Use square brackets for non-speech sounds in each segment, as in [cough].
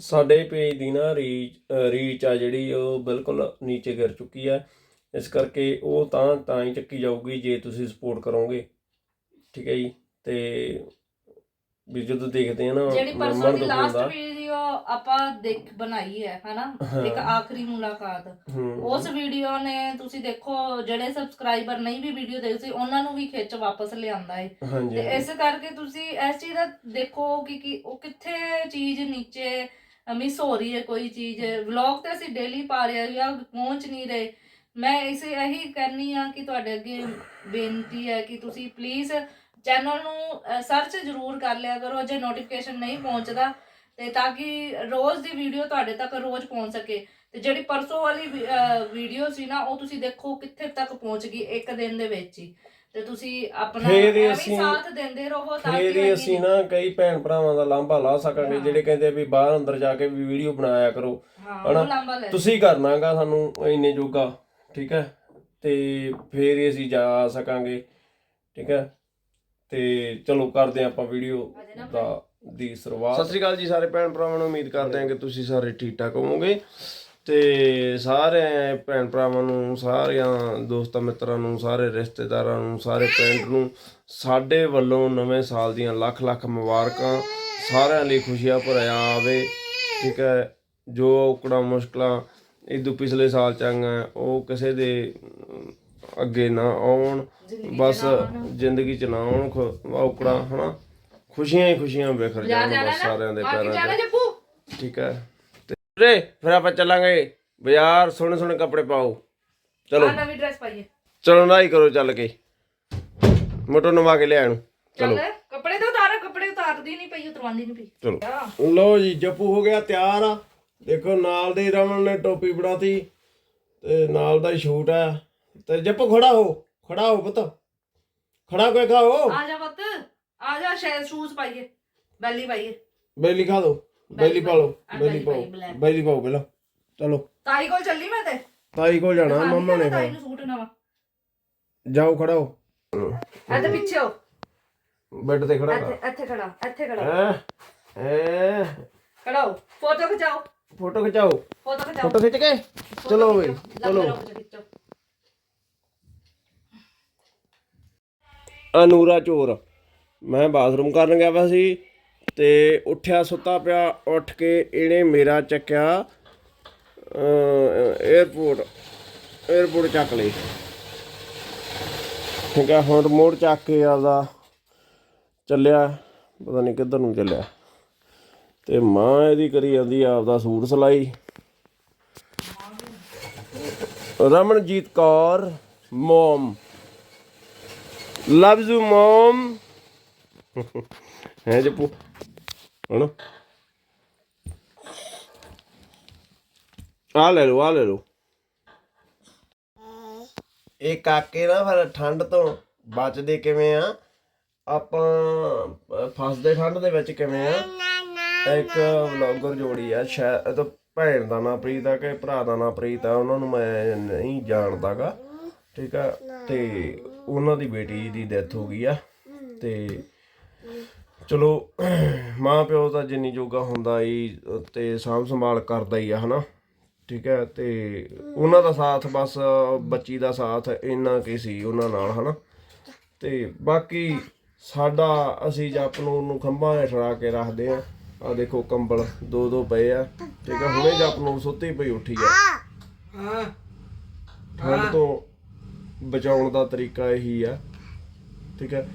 ਸਾਡੇ ਪੇਜ ਦੀ ਨਾ reach reach ਆ ਜਿਹੜੀ ਉਹ ਬਿਲਕੁਲ ਨੀਚੇ ਗਿਰ ਚੁੱਕੀ ਆ। ਇਸ ਕਰਕੇ ਉਹ ਤਾਂ ਤਾਂ ਹੀ ਚੱਕੀ ਜਾਊਗੀ ਜੇ ਤੁਸੀਂ ਸਪੋਰਟ ਕਰੋਗੇ। ਠੀਕ ਹੈ ਜੀ? ਤੇ ਵੀ ਜਦੋਂ ਦੇਖਦੇ ਆ ਨਾ ਜਿਹੜੀ ਪਰਸੋਂ ਦੀ ਲਾਸਟ। ਵੀਡੀਓ ਆਪਾਂ ਦੇਖ ਬਣਾਈ ਹੈ ਹਨਾ? ਹਾਂ। ਇੱਕ ਆਖਰੀ ਮੁਲਾਕਾਤ। ਹੂੰ। ਉਸ ਵੀਡੀਓ ਨੇ ਤੁਸੀਂ ਦੇਖੋ ਜਿਹੜੇ ਸਬਸਕ੍ਰਾਈਬਰ ਨਹੀਂ ਵੀ ਵੀਡੀਓ ਦੇਖਦੇ ਸੀ ਉਹਨਾਂ ਨੂੰ ਵੀ ਖਿੱਚ ਵਾਪਸ ਲਿਆਂਦਾ ਹੈ ਹਾਂਜੀ ਤੇ ਇਸ ਕਰਕੇ ਤੁਸੀਂ ਇਸ ਚੀਜ਼ ਦਾ ਦੇਖੋ ਕਿ ਕਿ ਉਹ ਕਿੱਥੇ ਚੀਜ਼ ਨੀਚੇ ਮਿਸ ਹੋ ਰਹੀ ਹੈ ਕੋਈ ਚੀਜ਼। ਵਲੌਗ ਤਾਂ ਅਸੀਂ ਡੇਲੀ ਪਾ ਰਹੇ ਹਾਂ ਪਹੁੰਚ ਨਹੀਂ ਰਹੇ। ਮੈਂ ਇਸੇ ਇਹੀ ਕਰਨੀ ਆ ਕਿ ਤੁਹਾਡੇ ਅੱਗੇ ਬੇਨਤੀ ਹੈ ਕਿ ਤੁਸੀਂ ਪਲੀਜ਼ ਚੈਨਲ ਨੂੰ ਸਰਚ ਜ਼ਰੂਰ ਕਰ ਲਿਆ ਕਰੋ ਜੇ ਨੋਟੀਫਿਕੇਸ਼ਨ ਨਹੀਂ ਪਹੁੰਚਦਾ। ਤੇ ਤਾਂ ਕਿ ਰੋਜ਼ ਦੀ ਵੀਡੀਓ ਤੁਹਾਡੇ ਤੱਕ ਰੋਜ਼ ਪਹੁੰਚ ਸਕੇ। ਤੇ ਜਿਹੜੀ ਪਰਸੋਂ ਵਾਲੀ ਵੀਡੀਓ ਸੀ ਨਾ, ਉਹ ਤੁਸੀਂ ਦੇਖੋ ਕਿੱਥੇ ਤੱਕ ਪਹੁੰਚ ਗਈ ਇੱਕ ਦਿਨ ਦੇ ਵਿੱਚ ਹੀ। ਤੇ ਤੁਸੀਂ ਆਪਣਾ ਫੇਰ ਹੀ ਐਵੇਂ ਅਸੀਂ- ਸਾਥ ਦਿੰਦੇ ਰਹੋ ਤਾਂ ਫੇਰ ਕਿ ਹੀ ਅਸੀਂ ਨਾ ਕਈ ਭੈਣ ਭਰਾਵਾਂ ਦਾ ਲਾਂਭਾ ਲਾ ਸਕਾਂਗੇ। ਜਿਹੜੇ ਕਹਿੰਦੇ ਵੀ ਬਾਹਰ ਅੰਦਰ ਜਾ ਕੇ ਵੀ ਵੀਡੀਓ ਬਣਾਇਆ ਕਰੋ। ਹਾਂ ਹਨਾ? ਉਹ ਲੰਬਾ ਲੈ ਤੁਸੀਂ ਕਰਨਾਗਾ ਸਾਨੂੰ ਇੰਨੇ ਜੋਗਾ ਠੀਕ ਹੈ? ਤੇ ਫੇਰ ਹੀ ਅਸੀਂ ਜਾ ਸਕਾਂਗੇ ਠੀਕ ਹੈ? ਤੇ ਚਲੋ ਕਰਦੇ ਹਾਂ ਆਪਾਂ ਵੀਡੀਓ ਦਾ ਦੀ ਸ਼ੁਰੂਆਤ। ਸਤਿ ਸ੍ਰੀ ਅਕਾਲ ਜੀ ਸਾਰੇ ਭੈਣ ਭਰਾਵਾਂ ਨੂੰ ਉਮੀਦ ਕਰਦੇ ਹਾਂ ਕਿ ਤੁਸੀਂ ਸਾਰੇ ਠੀਕ ਠਾਕ ਹੋਵੋਗੇ। ਤੇ ਸਾਰੇ ਭੈਣ ਭਰਾਵਾਂ ਨੂੰ ਸਾਰਿਆਂ ਦੋਸਤਾਂ ਮਿੱਤਰਾਂ ਨੂੰ ਸਾਰੇ ਰਿਸ਼ਤੇਦਾਰਾਂ ਨੂੰ ਸਾਰੇ ਪਿੰਡ ਨੂੰ ਸਾਡੇ ਵੱਲੋਂ ਨਵੇਂ ਸਾਲ ਦੀਆਂ ਲੱਖ ਲੱਖ ਮੁਬਾਰਕਾਂ ਸਾਰਿਆਂ ਲਈ ਖੁਸ਼ੀਆਂ ਭਰਿਆ ਆਵੇ ਠੀਕ ਹੈ। ਜੋ ਔਕੜਾਂ ਮੁਸ਼ਕਲਾਂ ਇਦੋਂ ਪਿਛਲੇ ਸਾਲ ਚੰਗਾ ਉਹ ਕਿਸੇ ਦੇ ਅੱਗੇ ਨਾ ਆਉਣ ਬਸ। ਜ਼ਿੰਦਗੀ ਚ ਨਾ ਆਉਣ ਔਕੜਾਂ ਹਨਾ। ਖੁਸ਼ੀਆਂ ਹੀ ਖੁਸ਼ੀਆਂ ਵਿਖਰ ਜਾਣ ਬਸ ਸਾਰਿਆਂ ਦੇ ਪੈਰਾਂ ਜਾਣਾ 'ਚ ਠੀਕ ਹੈ। ਰੇ ਫਿਰ ਆਪਾਂ ਚੱਲਾਂਗੇ। ਬਾਜ਼ਾਰ ਸੋਹਣੇ ਸੋਹਣੇ ਕੱਪੜੇ ਪਾਓ। ਚਲੋ। ਆ ਨਵੀਂ ਡਰੈਸ ਪਾਈਏ ਚਲੋ ਨਾ ਹੀ ਕਰੋ ਚੱਲ ਕੇ। ਮੋਟੋ ਨਵਾ ਕੇ ਲਿਆਣ ਚੱਲ। ਕੱਪੜੇ ਤੇ ਉਤਾਰ ਕੱਪੜੇ ਉਤਾਰਦੀ ਨਹੀਂ ਪਈ ਉਤਰਵਾਉਂਦੀ ਨਹੀਂ ਪਈ। ਚਲੋ। ਆ ਲਓ ਜੀ ਜੱਪੂ ਹੋ ਗਿਆ ਤਿਆਰ। ਆ ਦੇਖੋ ਨਾਲ ਦੇ ਰਮਨ ਨੇ ਟੋਪੀ ਬਣਾਤੀ ਤੇ ਨਾਲ ਦਾ ਹੀ ਸ਼ੂਟ ਆ। ਤੇ ਜੱਪੂ ਖੜਾ ਹੋ ਖੜਾ ਹੋ ਪੁੱਤ। ਖੜਾ ਕੋਈ ਖਾਓ ਆ ਜਾ ਪੁੱਤ। ਆ ਜਾ ਸ਼ਾਇਦ ਸ਼ੂਜ਼ ਪਾਈਏ। ਬੈਲੀ ਪਾਈਏ। ਬੈਲੀ ਖਾ ਦੋ। ਬੈਲੀ ਪਾ ਲਓ ਬੈਲੀ ਬੈਲੀ ਪਾਓ। ਬੈਲੀ ਪਾਓ ਪਹਿਲਾਂ। ਚਲੋ। ਤਾਈ ਕੋਲ ਚੱਲੀ ਮੈਂ ਤੇ? ਤਾਈ ਕੋਲ ਜਾਣਾ ਮੰਮਾ ਨੇ ਤਾਈ ਨੂੰ ਸੂਟ ਨਵਾਂ ਜਾਓ ਖੜਾ। ਹੋ ਇੱਥੇ ਪਿੱਛੇ ਹੋ। ਬੈੱਡ ਤੇ ਖੜਾ ਇੱਥੇ ਇੱਥੇ ਖੜਾ ਇੱਥੇ ਖੜਾ। ਐ ਖੜਾ ਹੋ ਫੋਟੋ ਖਿਚਾਓ। ਫੋਟੋ ਖਿਚਾਓ। ਫੋਟੋ ਖਿਚਾਓ। ਫੋਟੋ ਖਿੱਚ ਕੇ? ਚਲੋ ਬਈ ਚਲੋ। ਅਨੂਰਾ ਚੋਰ। ਮੈਂ ਬਾਥਰੂਮ ਕਰਨ ਗਿਆ ਵਾ ਸੀ। ਤੇ ਉੱਠਿਆ ਸੁੱਤਾ ਪਿਆ, ਉੱਠ ਕੇ ਇਹਨੇ ਮੇਰਾ ਚੱਕਿਆ ਏਅਰਪੋਰਟ ਏਅਰਪੋਰਟ ਚੱਕ ਲਈ। ਠੀਕ ਆ, ਹੁਣ ਮੋੜ ਚੱਕ ਕੇ ਆਦਾ ਚੱਲਿਆ, ਪਤਾ ਨਹੀਂ ਕਿੱਧਰ ਨੂੰ ਚੱਲਿਆ। ਤੇ ਮਾਂ ਇਹਦੀ ਕਰੀ ਜਾਂਦੀ ਆਪਦਾ ਸੂਟ ਸਲਾਈ। Ramanjeet Kaur, mom. Loves you mom. [laughs] ਹੈ ਜਪੂ? ਹਣ ਆ ਲੈ ਲਓ ਆ ਲੈ ਲਓ। ਇਹ ਕਾਕੇ ਨਾ ਫਿਰ ਠੰਡ ਤੋਂ ਬਚਦੇ ਕਿਵੇਂ ਆ? ਆਪਾਂ ਫਸਦੇ ਠੰਡ ਦੇ ਵਿੱਚ ਕਿਵੇਂ ਆ? ਇੱਕ ਵਲੌਗਰ ਜੋੜੀ ਆ ਸ਼ਾਇਦ ਭੈਣ ਦਾ ਨਾਂ ਪ੍ਰੀਤ ਆ ਕਿ ਭਰਾ ਦਾ ਨਾਂ ਪ੍ਰੀਤ ਆ, ਉਹਨਾਂ ਨੂੰ ਮੈਂ ਨਹੀਂ ਜਾਣਦਾਗਾ। ਠੀਕ ਆ? ਤੇ ਉਹਨਾਂ ਦੀ ਬੇਟੀ ਦੀ ਡੈਥ ਹੋ ਗਈ ਆ। ਤੇ ਚਲੋ ਮਾਂ ਪਿਓ ਤਾਂ ਜਿੰਨੀ ਜੋਗਾ ਹੁੰਦਾ ਹੀ ਤੇ ਸਾਂਭ ਸੰਭਾਲ ਕਰਦਾ ਹੀ ਆ ਹਨਾ? ਠੀਕ ਹੈ ਤੇ ਉਹਨਾਂ ਦਾ ਸਾਥ ਬਸ ਬੱਚੀ ਦਾ ਸਾਥ ਇੰਨਾ ਕੀ ਸੀ ਉਹਨਾਂ ਨਾਲ ਹਨਾ? ਤੇ ਬਾਕੀ ਸਾਡਾ ਅਸੀਂ ਜਪ ਨੂੰ ਨੂੰ ਖੰਭਾਂ ਹੇਠ ਕੇ ਰੱਖਦੇ ਆ। ਆ ਦੇਖੋ ਕੰਬਲ ਦੋ ਦੋ ਪਏ ਆ ਠੀਕ ਹੈ ਹੁਣੇ ਜਪ ਨੂੰ ਸੁੱਤੀ ਪਈ ਉੱਠੀ ਆ ਹਾਂ। ਠੰਡ ਤੋਂ ਬਚਾਉਣ ਦਾ ਤਰੀਕਾ ਇਹੀ ਆ। ਠੀਕ ਹੈ?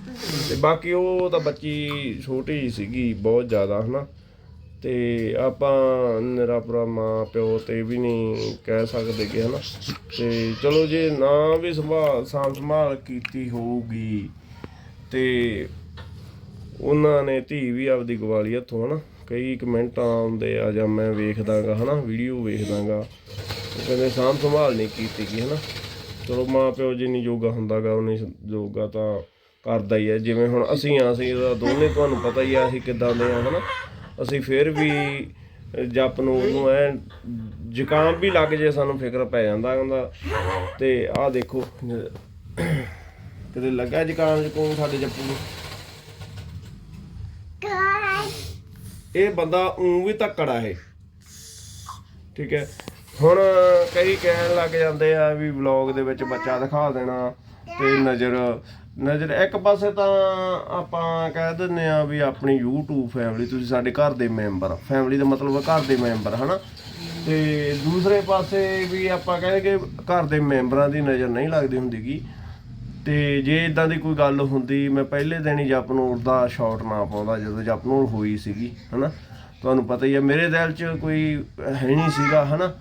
ਤੇ ਬਾਕੀ ਉਹ ਤਾਂ ਬੱਚੀ ਛੋਟੀ ਜਿਹੀ ਸੀਗੀ, ਬਹੁਤ ਜ਼ਿਆਦਾ, ਹਨਾ? ਤੇ ਆਪਾਂ ਨਿਰਾਪਰਾ ਮਾਂ ਪਿਓ ਤੇ ਵੀ ਨਹੀਂ ਕਹਿ ਸਕਦੇ ਕਿ, ਹਨਾ? ਤੇ ਚਲੋ ਜੇ ਨਾ ਵੀ ਸੰਭਾਲ, ਸਾਂਭ ਸੰਭਾਲ ਕੀਤੀ ਹੋਊਗੀ, ਤੇ ਉਹਨਾਂ ਨੇ ਧੀ ਵੀ ਆਪਦੀ ਗਵਾਲੀ ਹੱਥੋਂ, ਹਨਾ? ਕਈ ਕਮੈਂਟ ਆਉਂਦੇ ਆ, ਜਾਂ ਮੈਂ ਵੇਖਦਾਗਾ, ਹਨਾ? ਵੀਡੀਓ ਵੇਖਦਾਗਾ। ਉਹ ਕਹਿੰਦੇ ਸਾਂਭ ਸੰਭਾਲ ਨਹੀਂ ਕੀਤੀ ਗਈ ਹਨਾ? ਚਲੋ ਮਾਂ ਪਿਓ ਜਿੰਨੀ ਯੋਗਾ ਹੁੰਦਾਗਾ, ਉਨੀ ਯੋਗਾ ਤਾਂ ਕਰਦਾ ਹੀ ਹੈ ਜਿਵੇਂ ਹੁਣ ਅਸੀਂ ਆ। ਅਸੀਂ ਤਾਂ ਦੋਨੇ ਤੁਹਾਨੂੰ ਪਤਾ ਹੀ ਆ ਅਸੀਂ ਕਿੱਦਾਂ ਦੇ ਆ ਹਨਾ? ਅਸੀਂ ਫਿਰ ਵੀ ਜਪ ਨੂੰ ਉਹਨੂੰ ਐ ਜ਼ੁਕਾਮ ਵੀ ਲੱਗ ਜੇ ਸਾਨੂੰ ਫਿਕਰ ਪੈ ਜਾਂਦਾ ਹੁੰਦਾ ਤੇ ਆਹ ਦੇਖੋ ਕਿਤੇ ਲੱਗਾ ਜ਼ੁਕਾਮ ਜਕੂਮ ਸਾਡੇ ਜੱਪੂ ਨੂੰ? ਇਹ ਬੰਦਾ ਉਂ ਵੀ ਧੱਕੜਾ ਇਹ। ਠੀਕ ਹੈ। ਹੁਣ ਕਈ ਕਹਿਣ ਲੱਗ ਜਾਂਦੇ ਆ ਵੀ ਵਲੌਗ ਦੇ ਵਿੱਚ ਬੱਚਾ ਦਿਖਾ ਦੇਣਾ ਤੇ ਨਜ਼ਰ ਨਜ਼ਰ, ਇੱਕ ਪਾਸੇ ਤਾਂ ਆਪਾਂ ਕਹਿ ਦਿੰਦੇ ਆ ਵੀ ਆਪਣੀ YouTube ਫੈਮਿਲੀ ਤੁਸੀਂ ਸਾਡੇ ਘਰ ਦੇ ਮੈਂਬਰ ਫੈਮਿਲੀ ਦਾ ਮਤਲਬ ਹੈ ਘਰ ਦੇ ਮੈਂਬਰ ਹਨਾ? ਤੇ ਦੂਸਰੇ ਪਾਸੇ ਵੀ ਆਪਾਂ ਕਹਿੰਦੇ ਕਿ ਘਰ ਦੇ ਮੈਂਬਰਾਂ ਦੀ ਨਜ਼ਰ ਨਹੀਂ ਲੱਗਦੀ ਹੁੰਦੀ ਹੁੰਦੀਗੀ ਤੇ ਜੇ ਇਦਾਂ ਦੀ ਕੋਈ ਗੱਲ ਹੁੰਦੀ, ਮੈਂ ਪਹਿਲੇ ਦਿਨ ਹੀ ਜਪਨੂਰ ਦਾ ਸ਼ਾਟ ਨਾ ਪਾਉਂਦਾ, ਜਦੋਂ ਜਪਨੂਰ ਹੋਈ ਸੀਗੀ, ਹਨਾ? ਤੁਹਾਨੂੰ ਪਤਾ ਹੀ ਹੈ ਮੇਰੇ ਦਿਲ 'ਚ ਕੋਈ ਹੈ ਨਹੀਂ ਸੀਗਾ, ਹਨਾ?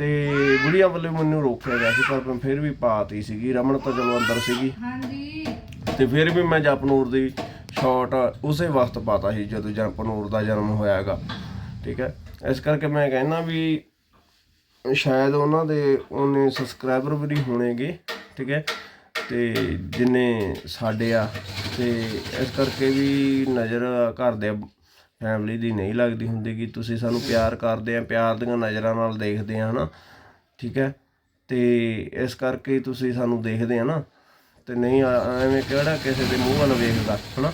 ਤੇ ਬੁੜੀਆਂ ਵੱਲੋਂ ਮੈਨੂੰ ਰੋਕਿਆ ਗਿਆ ਸੀ ਪਰ ਮੈਂ ਫਿਰ ਵੀ ਪਾਤੀ ਸੀਗੀ ਰਮਨ ਤਾਂ ਚਲੋ ਅੰਦਰ ਸੀਗੀ। ਹਾਂਜੀ। ਤੇ ਫਿਰ ਵੀ ਮੈਂ ਜਪਨੂਰ ਦੀ ਸ਼ਾਟ ਉਸੇ ਵਕਤ ਪਾਤਾ ਸੀ ਜਦੋਂ ਜਪਨੂਰ ਦਾ ਜਨਮ ਹੋਇਆਗਾ ਠੀਕ ਹੈ? ਇਸ ਕਰਕੇ ਮੈਂ ਕਹਿੰਦਾ ਵੀ ਸ਼ਾਇਦ ਉਹਨਾਂ ਦੇ ਉਹਨੇ ਸਬਸਕ੍ਰਾਈਬਰ ਵੀ ਨਹੀਂ ਹੋਣੇਗੇ ਠੀਕ ਹੈ? ਤੇ ਜਿੰਨੇ ਸਾਡੇ ਆ ਤੇ ਇਸ ਕਰਕੇ ਵੀ ਨਜ਼ਰ ਘਰ ਦੇ ਫੈਮਿਲੀ ਦੀ ਨਹੀਂ ਲੱਗਦੀ ਹੁੰਦੀ ਕਿ ਤੁਸੀਂ ਸਾਨੂੰ ਪਿਆਰ ਕਰਦੇ ਆ ਪਿਆਰ ਦੀਆਂ ਨਜ਼ਰਾਂ ਨਾਲ ਦੇਖਦੇ ਆ ਹਨਾ? ਠੀਕ ਹੈ? ਤੇ ਇਸ ਕਰਕੇ ਤੁਸੀਂ ਸਾਨੂੰ ਦੇਖਦੇ ਆ ਨਾ ਤੇ ਨਹੀਂ ਐਵੇਂ ਕਿਹੜਾ ਕਿਸੇ ਦੇ ਮੂੰਹ ਵੱਲ ਵੇਖਦਾ ਹਨਾ?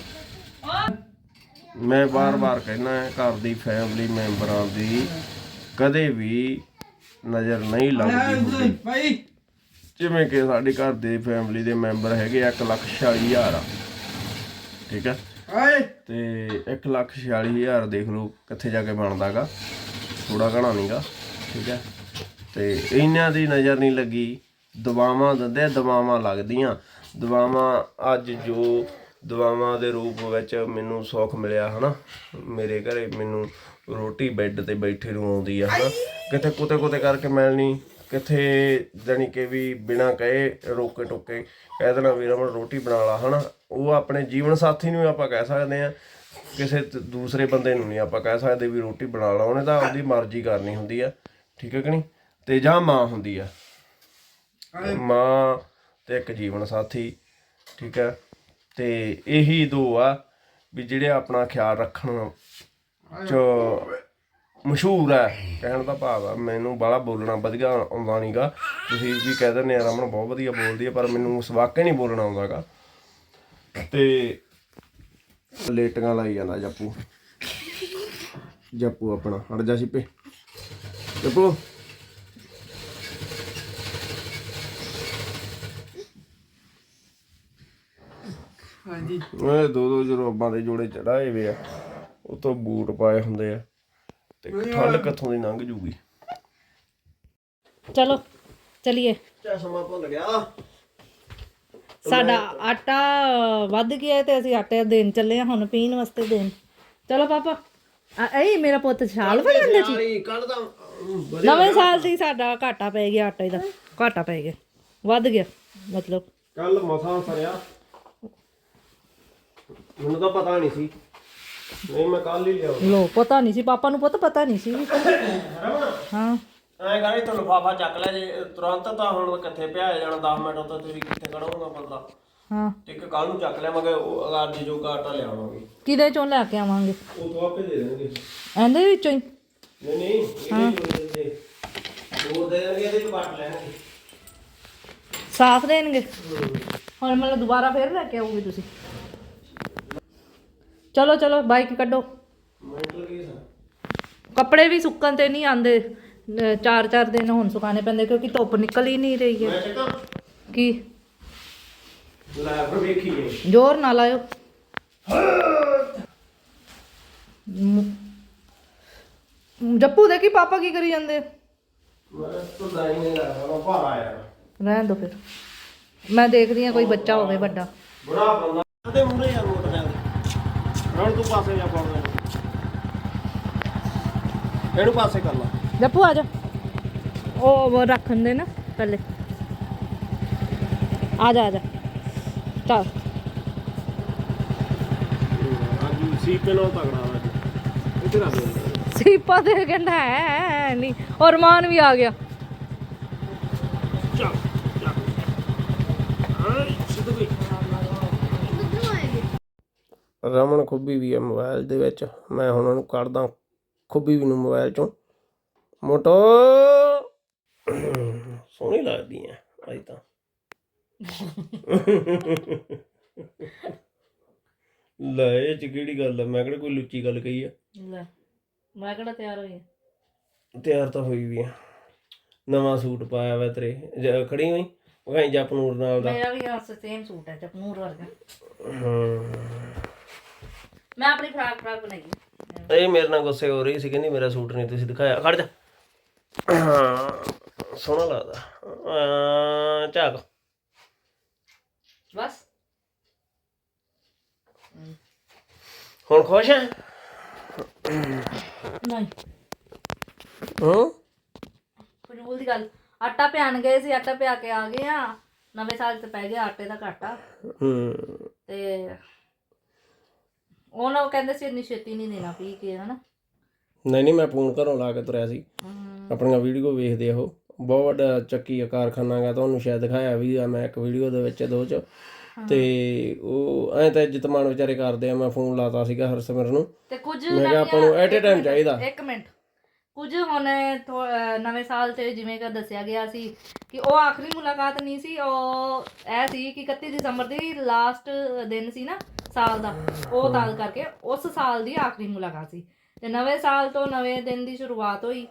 ਮੈਂ ਬਾਰ-ਬਾਰ ਕਹਿਣਾ ਹੈ ਘਰ ਦੀ ਫੈਮਿਲੀ ਮੈਂਬਰਾਂ ਦੀ ਕਦੇ ਵੀ ਨਜ਼ਰ ਨਹੀਂ ਲੱਗਦੀ ਹੁੰਦੀ। ਭਾਈ। ਜਿਵੇਂ ਕਿ ਸਾਡੇ ਘਰ ਦੇ ਫੈਮਿਲੀ ਦੇ ਮੈਂਬਰ ਹੈਗੇ 146000 ਆ। ਠੀਕ ਹੈ? ਓਏ ਤੇ 146000 ਦੇਖ ਲਓ ਕਿੱਥੇ ਜਾ ਕੇ ਬਣਦਾਗਾ। ਥੋੜਾ ਘਣਾ ਨਹੀਂਗਾ ਠੀਕ ਹੈ। ਤੇ ਇਹਨਾਂ ਦੀ ਨਜ਼ਰ ਨਹੀਂ ਲੱਗੀ। ਦਵਾਵਾਂ ਦਿੰਦੇ ਦਵਾਵਾਂ ਲੱਗਦੀਆਂ। ਦਵਾਵਾਂ ਅੱਜ ਜੋ ਦਵਾਵਾਂ ਦੇ ਰੂਪ ਵਿੱਚ ਮੈਨੂੰ ਸੁੱਖ ਮਿਲਿਆ ਹਨਾ। ਮੇਰੇ ਘਰੇ ਮੈਨੂੰ ਰੋਟੀ ਬੈੱਡ ਤੇ ਬੈਠੇ ਨੂੰ ਆਉਂਦੀ ਆ ਹਨਾ। ਕਿਤੇ ਕੁਤੇ ਕੁਤੇ ਕਰਕੇ ਮਿਲਣੀ। ਕਿਥੇ ਜਾਣੀ ਕਿ ਵੀ ਬਿਨਾ ਕਹੇ ਰੋਕੇ ਟੋਕੇ ਕਹਿ ਦੇਣਾ ਵੀ ਰਮਨ ਰੋਟੀ ਬਣਾ ਲਾ ਹਨਾ? ਉਹ ਆਪਣੇ ਜੀਵਨ ਸਾਥੀ ਨੂੰ ਆਪਾਂ ਕਹਿ ਸਕਦੇ ਆ ਕਿਸੇ ਦੂਸਰੇ ਬੰਦੇ ਨੂੰ ਨਹੀਂ ਆਪਾਂ ਕਹਿ ਸਕਦੇ ਵੀ ਰੋਟੀ ਬਣਾ ਲਾ ਉਹਨੇ ਤਾਂ ਆਪਦੀ ਮਰਜ਼ੀ ਕਰਨੀ ਹੁੰਦੀ ਆ। ਠੀਕ ਹੈ ਕਿ ਨਹੀਂ? ਤੇ ਜਾਂ ਮਾਂ ਹੁੰਦੀ ਆ। ਮਾਂ ਤੇ ਇੱਕ ਜੀਵਨ ਸਾਥੀ ਠੀਕ ਹੈ? ਤੇ ਇਹੀ ਦੋ ਆ ਵੀ ਜਿਹੜੇ ਆਪਣਾ ਖਿਆਲ ਰੱਖਣ ਚ ਮਸ਼ਹੂਰ ਹੈ। ਕਹਿਣ ਦਾ ਭਾਵ ਆ ਮੈਨੂੰ ਬਾਲਾ ਬੋਲਣਾ ਵਧੀਆ ਆਉਂਦਾ ਨਹੀਂਗਾ ਤੁਸੀਂ ਵੀ ਕਹਿ ਦਿੰਦੇ ਆ ਰਮਨ ਬਹੁਤ ਵਧੀਆ ਬੋਲਦੀ ਆ ਪਰ ਮੈਨੂੰ ਉਸ ਵਾਕਿਆ ਨਹੀਂ ਬੋਲਣਾ ਆਉਂਦਾਗਾ। ਤੇ ਲੇਟੀਆਂ ਲਾਈ ਜਾਂਦਾ ਜੱਪੂ। ਜੱਪੂ ਆਪਣਾ ਹਟ ਜਾ ਸਿੱਪੇ ਜੱਪੂ। ਹਾਂਜੀ। ਉਹ ਦੋ ਦੋ ਜਰੋਬਾਂ ਦੇ ਜੋੜੇ ਚੜਾਏ ਵੇ ਆ। ਉਹ ਤੋਂ ਬੂਟ ਪਾਏ ਹੁੰਦੇ ਆ। ਤੇ ਠੰਡ ਕਿੱਥੋਂ ਦੀ ਲੰਘ ਜੂਗੀ। ਚਲੋ ਚਲਿਏ। ਚਾ ਸਮਾਂ ਭੁੱਲ ਗਿਆ। ਸਾਡਾ ਆਟਾ ਵੱਧ ਗਿਆ ਤੇ ਅਸੀਂ ਆਟੇ ਦੇਣ ਚੱਲੇ ਆ ਹੁਣ ਪੀਣ ਵਾਸਤੇ ਦੇਣ ਚਲੋ ਪਾਪਾ ਆ ਇਹ ਮੇਰਾ ਪੁੱਤ ਛਾਲ ਫੜਾਉਂਦਾ ਜੀ ਕੱਲ ਤਾਂ ਨਵੇਂ ਸਾਲ ਸੀ ਸਾਡਾ ਘਾਟਾ ਪੈ ਗਿਆ ਆਟੇ ਦਾ ਘਾਟਾ ਪੈ ਗਿਆ ਵੱਧ ਗਿਆ ਮਤਲਬ। ਕੱਲ ਮਸਾਂ ਫਰਿਆ ਮੈਨੂੰ ਤਾਂ ਪਤਾ ਨਹੀਂ ਸੀ। ਨਹੀਂ ਮੈਂ ਕੱਲ ਹੀ ਲਿਆ ਲੋ ਪਤਾ ਨਹੀਂ ਸੀ ਪਾਪਾ ਨੂੰ ਪੁੱਤ ਪਤਾ ਨਹੀਂ ਸੀ। ਹਾਂ। ਐਂ ਕਰੇ ਤੂੰ ਲਫਾਫਾ ਚੱਕ ਲੈ ਜੇ ਤੁਰੰਤ ਤਾਂ ਹੁਣ ਕਿੱਥੇ ਪਿਆ ਜਾਣਾ 10 ਮਿੰਟ ਉੱਤੇ ਤੁਸੀਂ ਕਿੱਥੇ ਖੜੋਗਾ ਬੰਦਾ। ਹਾਂ। ਇੱਕ ਕੱਲ ਨੂੰ ਚੱਕ ਲਿਆ ਮਗੇ ਉਹ ਅੱਜ ਜੋ ਕਾਟਾ ਲਿਆਵਾਂਗੇ। ਕਿਹਦੇ ਚੋਂ ਲੈ ਕੇ ਆਵਾਂਗੇ? ਉਹ ਤੋਂ ਆਪੇ ਦੇ ਦੇਣਗੇ। ਇਹਦੇ ਵਿੱਚੋਂ ਹੀ? ਨਹੀਂ ਨਹੀਂ ਇਹਦੇ ਜੋ ਦੇ ਦੋ ਦੇ ਦੇਣਗੇ ਇਹਦੇ ਤੋਂ ਕੱਟ ਲੈਣਗੇ। ਸਾਫ਼ ਦੇਣਗੇ? ਹੁਣ ਮਤਲਬ ਦੁਬਾਰਾ ਫੇਰ ਲੈ ਕੇ ਆਓਗੇ ਤੁਸੀਂ? ਚਲੋ ਚਲੋ ਬਾਈਕ ਕੱਢੋ। ਕੱਪੜੇ ਵੀ ਸੁੱਕਣ ਤੇ ਨਹੀਂ ਆਂਦੇ ਚਾਰ ਚਾਰ ਦਿਨ ਹੁਣ ਸੁਕਾਣੇ ਪੈਂਦੇ ਕਿਉਂਕਿ ਧੁੱਪ ਨਿਕਲ ਹੀ ਨਹੀਂ ਰਹੀ ਹੈ। ਕੀ? ਲੈ ਫਿਰ ਵੇਖੀਏ ਜ਼ੋਰ ਨਾ ਲਾਇਓ। ਮ- ਜੱਪੂ ਦੇ ਕੀ ਪਾਪਾ ਕੀ ਕਰੀ ਜਾਂਦੇ? ਮੈਂ ਤਾਂ ਦਾਈ ਨਹੀਂ ਲਾ ਮੈਂ ਭਾਰ ਆਇਆ ਰਹਿਣ ਦੋ ਫਿਰ। ਮੈਂ ਦੇਖਦੀ ਆ ਕੋਈ ਬੱਚਾ ਹੋਵੇ ਵੱਡਾ। ਬੁੜਾ ਬੰਦਾ। ਤੇ ਮੁੰਡੇ ਯਾਰ ਮੋਟਰਸਾਈਕਲ ਰਣ ਤੂੰ ਪਾਸੇ ਜਾ ਪਾਉਂਦਾ ਇਹਨੂੰ ਪਾਸੇ ਕਰ ਲਾ। ਜੱਪੂ ਆ ਜਾ। ਉਹ ਉਹ ਰੱਖਣ ਦੇ ਨਾ ਪਹਿਲੇ। ਆ ਜਾ ਆ ਜਾ। ਚੱਲ। ਅੱਜ ਸੀਪੇ ਨਾਲ ਤਗੜਾ ਵਾ ਅੱਜ ਇੱਧਰ ਆ। ਦੇ ਸੀਪਾ ਕਹਿੰਦਾ ਹੈ ਨਹੀਂ। ਔਰ ਮਾਨ ਵੀ ਆ ਗਿਆ ਚੱਲ ਚੱਲ ਹਾਂ ਸਿੱਧੂ ਵੀ ਰਮਨ ਖੁੱਬੀ ਵੀ ਹੈ ਮੋਬਾਈਲ ਦੇ ਵਿੱਚ। ਮੈਂ ਹੁਣ ਉਹਨੂੰ ਕੱਢਦਾ ਖੁੱਬੀ ਵੀ ਨੂੰ ਮੋਬਾਈਲ ਚੋਂ। ਮੋਟੋ। ਸੋਹਣੀ ਲੱਗਦੀ ਹੈ ਅੱਜ ਤਾਂ। ਲੈ ਇਹ ਚ ਕਿਹੜੀ ਗੱਲ ਹੈ ਮੈਂ ਕਿਹੜਾ ਕੋਈ ਲੁੱਚੀ ਗੱਲ ਕਹੀ ਹੈ ਲੈ ਮੈਂ ਕਿਹੜਾ ਤਿਆਰ ਹੋਈ ਤਿਆਰ ਤਾਂ ਹੋਈ ਵੀ ਆ। ਨਵਾਂ ਸੂਟ ਪਾਇਆ ਵਾ ਤੇਰੇ। ਜ- ਖੜੀ ਹੋਈ? ਵਗਾਈ ਜਪਨੂਰ ਨਾਲ ਦਾ। ਮੇਰਾ ਵੀ ਸੇਮ ਸੂਟ ਹੈ ਜਪਨੂਰ ਵਰਗਾ। ਹਮ। ਮੈਂ ਆਪਣੀ ਫਰਾਕ ਫਰਾਕ ਬਣਾਈ ਇਹ ਮੇਰੇ ਨਾਲ ਗੁੱਸੇ ਹੋ ਰਹੀ ਸੀ ਕਹਿੰਦੀ ਮੇਰਾ ਸੂਟ ਨਹੀਂ ਤੁਸੀਂ ਦਿਖਾਇਆ। ਖੜ ਜਾ। ਹਾਂ, ਸੋਹਣਾ ਲੱਗਦਾ। ਅਹ, ਝਾਕ। ਬਸ। ਹੁਣ ਖੁਸ਼ ਹੈ ਨਹੀਂ। ਹਾਂ? ਫਜ਼ੂਲ ਦੀ ਗੱਲ। ਆਟਾ ਪਿਆਣ ਗਏ ਸੀ ਆਟਾ ਪਿਆ ਕੇ ਆ ਗਏ ਆ। ਨਵੇਂ ਸਾਲ ਤੇ ਪੈ ਗਿਆ ਆਟੇ ਦਾ ਘਾਟਾ। ਹੂੰ। ਤੇ ਉਹਨਾਂ ਉਹ ਕਹਿੰਦੇ ਸੀ ਇੰਨੀ ਛੇਤੀ ਨਹੀਂ ਦੇਣਾ ਪੀ ਕੇ ਹਨਾ? ਨਹੀਂ ਨਹੀਂ ਮੈਂ ਫੋਨ ਘਰੋਂ ਲਾ ਕੇ ਤੁਰਿਆ ਸੀ। ਆਪਣੀਆਂ ਵੀਡੀਓ ਵੇਖਦੇ ਆ ਉਹ। ਬਹੁਤ ਵੱਡਾ ਚੱਕੀ ਆ ਕਾਰਖਾਨਾ ਗਾ ਤੁਹਾਨੂੰ ਸ਼ਾਇਦ ਦਿਖਾਇਆ ਵੀ ਆ ਮੈਂ ਇੱਕ ਵੀਡੀਓ ਦੇ ਵਿੱਚ ਦੋ ਚ। ਤੇ ਉਹ ਐ ਤਾਂ ਇੱਜ਼ਤ ਮਾਣ ਵਿਚਾਰੇ ਕਰਦੇ ਆ ਮੈਂ ਫੋਨ ਲਾਤਾ ਸੀਗਾ ਹਰਸਿਮਰ ਨੂੰ। ਤੇ ਕੁਝ ਮੈਂ ਕਿਹਾ ਆਪਾਂ ਨੂੰ ਇੱਕ time ਮਿੰਟ, ਚਾਹੀਦਾ। ਇੱਕ ਮਿੰਟ। ਕੁਝ ਹੁਣ ਨਵੇਂ ਸਾਲ ਤੇ ਜਿਵੇਂ ਕਿ ਦੱਸਿਆ ਗਿਆ ਸੀ ਕਿ ਉਹ ਆਖਰੀ ਮੁਲਾਕਾਤ ਨਹੀਂ ਸੀ ਉਹ ਇਹ ਸੀ ਕਿ 31 ਦਸੰਬਰ ਦੀ ਲਾਸਟ ਦਿਨ ਸੀ ਨਾ। ਸਾਲ ਦਾ। ਉਹ ਤਾਂ ਕਰਕੇ ਉਸ ਸਾਲ ਦੀ ਆਖਰੀ ਮੁਲਾਕਾਤ ਸੀ। ਤੇ ਨਵੇਂ ਸਾਲ ਤੋਂ ਨਵੇਂ ਦਿਨ ਦੀ ਸ਼ੁਰੂਆਤ ਹੋਈ।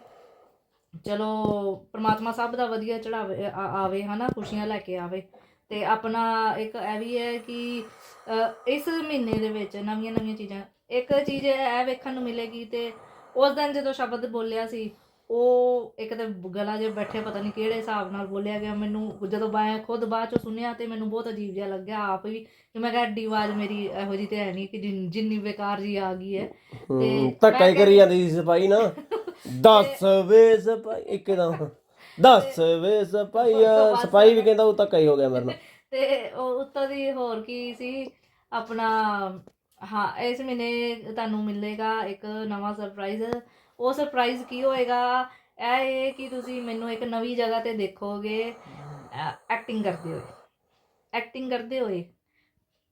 ਚਲੋ ਪ੍ਰਮਾਤਮਾ ਸਭ ਦਾ ਵਧੀਆ ਚੜਾਵੇ ਆਵੇ ਹਨਾ ਖੁਸ਼ੀਆਂ ਲੈ ਕੇ ਆਵੇ। ਤੇ ਆਪਣਾ ਇੱਕ ਇਹ ਵੀ ਹੈ ਕਿ ਅ, ਇਸ ਮਹੀਨੇ ਦੇ ਵਿੱਚ ਨਵੀਆਂ ਨਵੀਆਂ ਚੀਜ਼ਾਂ ਇੱਕ ਚੀਜ਼ ਇਹ ਵੇਖਣ ਨੂੰ ਮਿਲੇਗੀ ਤੇ ਉਸ ਦਿਨ ਜਦੋਂ ਸ਼ਬਦ ਬੋਲਿਆ ਸੀ ਉਹ ਇੱਕ ਤੇ ਗਲਾ ਜੇ ਬੈਠੇ ਪਤਾ ਨਹੀਂ ਕਿਹੜੇ ਹਿਸਾਬ ਨਾਲ ਬੋਲਿਆ ਗਿਆ। ਮੈਨੂੰ ਜਦੋਂ ਮੈਂ ਖੁਦ ਬਾਅਦ ਚੋਂ ਸੁਣਿਆ ਤੇ ਮੈਨੂੰ ਬਹੁਤ ਅਜੀਬ ਜਿਹਾ ਲੱਗਿਆ ਆਪ ਵੀ ਕਿ ਮੈਂ ਕਿਹਾ ਐਡੀ ਆਵਾਜ਼ ਮੇਰੀ ਇਹੋ ਜੀ ਤੇ ਹੈ ਨਹੀਂ ਕਿ ਜਿੰਨ- ਜਿੰਨੀ ਬੇਕਾਰ ਜੀ ਆ ਗਈ ਹੈ। ਹੂੰ, ਧੱਕਾ ਹੀ ਕਰੀ ਜਾਂਦੀ ਸੀ ਸਪਾਈ ਨਾ। ਦੱਸ ਵੇ ਸਪਾਈ ਇੱਕਦਮ ਦੱਸ ਵੇ ਸਪਾਈ ਸਪਾਈ ਵੀ ਕਹਿੰਦਾ ਉਹ ਧੱਕਾ ਹੀ ਹੋ ਗਿਆ ਮੇਰੇ ਨਾਲ। ਤੇ ਉਹ ਉੱਤੋਂ ਦੀ ਹੋਰ ਕੀ ਸੀ ਆਪਣਾ ਹਾਂ ਇਸ ਮਹੀਨੇ ਤੁਹਾਨੂੰ ਮਿਲੇਗਾ ਇੱਕ ਨਵਾਂ ਸਰਪ੍ਰਾਈਜ਼ ਉਹ ਸਰਪ੍ਰਾਈਜ਼ ਕੀ ਹੋਏਗਾ? ਇਹ ਹੈ ਕਿ ਤੁਸੀਂ ਮੈਨੂੰ ਇੱਕ ਨਵੀਂ ਜਗ੍ਹਾ ਤੇ ਦੇਖੋਗੇ। ਐਕਟਿੰਗ ਕਰਦੇ ਹੋਏ। ਐਕਟਿੰਗ ਕਰਦੇ ਹੋਏ।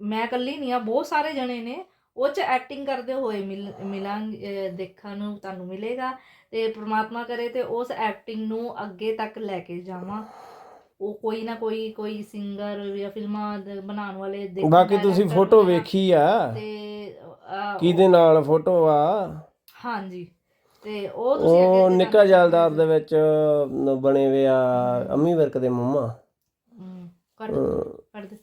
ਮੈਂ ਇਕੱਲੀ ਨਹੀਂ ਆ ਬਹੁਤ ਸਾਰੇ ਜਣੇ ਨੇ। ਉਹ ਚ ਐਕਟਿੰਗ ਕਰਦੇ ਹੋਏ ਮਿਲ ਮਿਲਾਂਗੇ ਦੇਖਣ ਨੂੰ ਤੁਹਾਨੂੰ ਮਿਲੇਗਾ। ਤੇ ਪ੍ਰਮਾਤਮਾ ਕਰੇ ਤੇ ਉਸ ਐਕਟਿੰਗ ਨੂੰ ਅੱਗੇ ਤੱਕ ਲੈ ਕੇ ਜਾਵਾਂ। ਉਹ ਕੋਈ ਨਾ ਕੋਈ ਕੋਈ ਸਿੰਗਰ ਜਾਂ ਫਿਲਮਾਂ ਬਣਾਉਣ ਵਾਲੇ ਦੇਖ ਬਾਕੀ ਤੁਸੀਂ ਫੋਟੋ ਵੇਖੀ ਆ? ਤੇ ਕਿਹਦੇ ਨਾਲ ਫੋਟੋ ਆ? ਹਾਂਜੀ। ਤੇ ਉਹ ਤੁਸੀਂ ਅੱਗੇ ਉਹ ਤੇ ਨਿੱਕਾ ਜਲਦਾਰ ਦੇ ਵਿੱਚ ਨ- ਬਣੇ ਵੇ ਆ ਅੰਮੀ ਵਰਕ ਦੇ ਮੰਮਾ। ਕੱਢ ਕੱਢ ਦੇ।